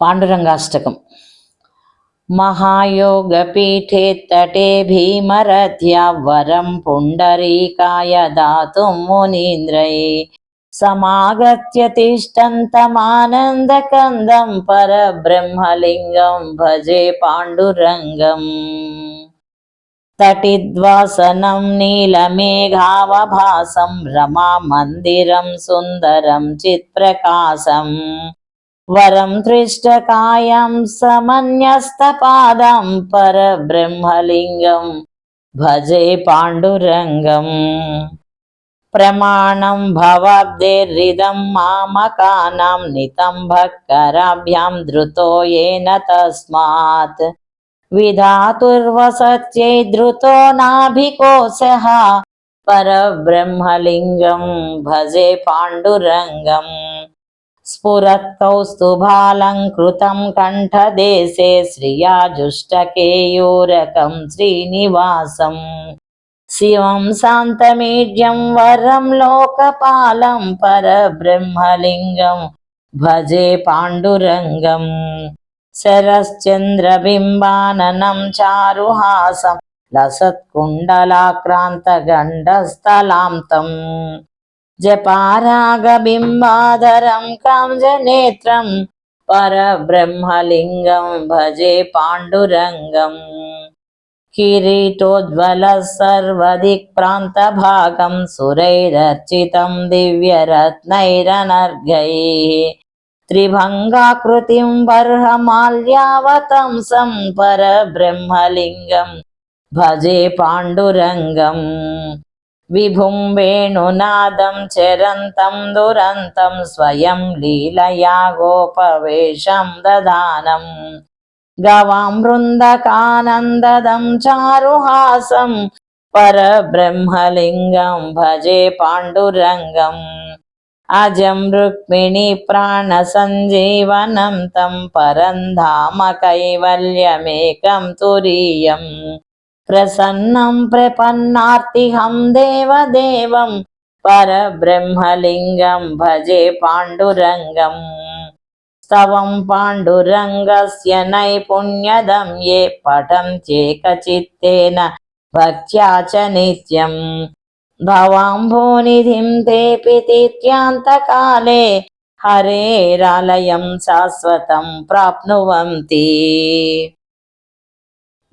పాండురంగాష్టకం. మహాయోగపీఠే తటే భీమరథ్యావరం పుండరీకాయ దాతుం మునీంద్రయే. సమాగత్య తిష్టంతమానందకందం పరబ్రహ్మలింగం భజే పాండురంగం. తటిద్వాసనం నీలమేఘావభాసం రమామందిరం సుందరం చిత్ప్రకాశం. चित्प्रकाशम् वरं दृष्टकायं समन्यस्तपादं परब्रह्मलिङ्गं भजे पाण्डुरङ्गम् प्रमाणं भवाब्देर्हृदं मामकानां नितम्भकराभ्यां धृतो येन तस्मात् विधातुर्वसत्यै धृतो नाभिकोशः परब्रह्मलिङ्गं भजे पाण्डुरङ्गम् स्फुरत्कौस्तुभालङ्कृतं कण्ठदेशे श्रियाजुष्टकेयूरकं श्रीनिवासम् शिवं शान्तमीड्यं वरं लोकपालं परब्रह्मलिङ्गं भजे पाण्डुरङ्गम् शरश्चन्द्रबिम्बाननं चारुहासं लसत्कुण्डलाक्रान्तगण्डस्थलां तम् జపారాగబింబాధరం కాంజనేత్రం పరబ్రహ్మలింగం భజే పాండురంగం. కిరీటోజ్వల సర్వదిక్ ప్రాంతభాగం సురైరర్చితం దివ్యరత్నైరనర్ఘై. త్రిభంగాకృతిం బర్హమాల్యావతంసం పరబ్రహ్మలింగం భజే పాండురంగం. విభుం వేణునాదం చరంతం దురంతం స్వయం లీలయా గోపవేషం దదానం. గవామృందకానందదం చారుహాసం పరబ్రహ్మలింగం భజే పాండురంగం. అజం రుక్మిణి ప్రాణ సంజీవనం తం పరం ధామ కైవల్యమేకం తురీయం. ప్రసన్నం ప్రపన్నార్తిహం దేవదేవం పరబ్రహ్మలింగం భజే పాండురంగం స్తవం పాండురంగస్య నైపుణ్యదం ఏ పటం చేకచిత్తేన భక్త్యా చ నిత్యం భవాంభోనిధిం తేపి తీర్థ్యాంతకాలే హరేరాలయం శాశ్వతం ప్రాప్నువంతి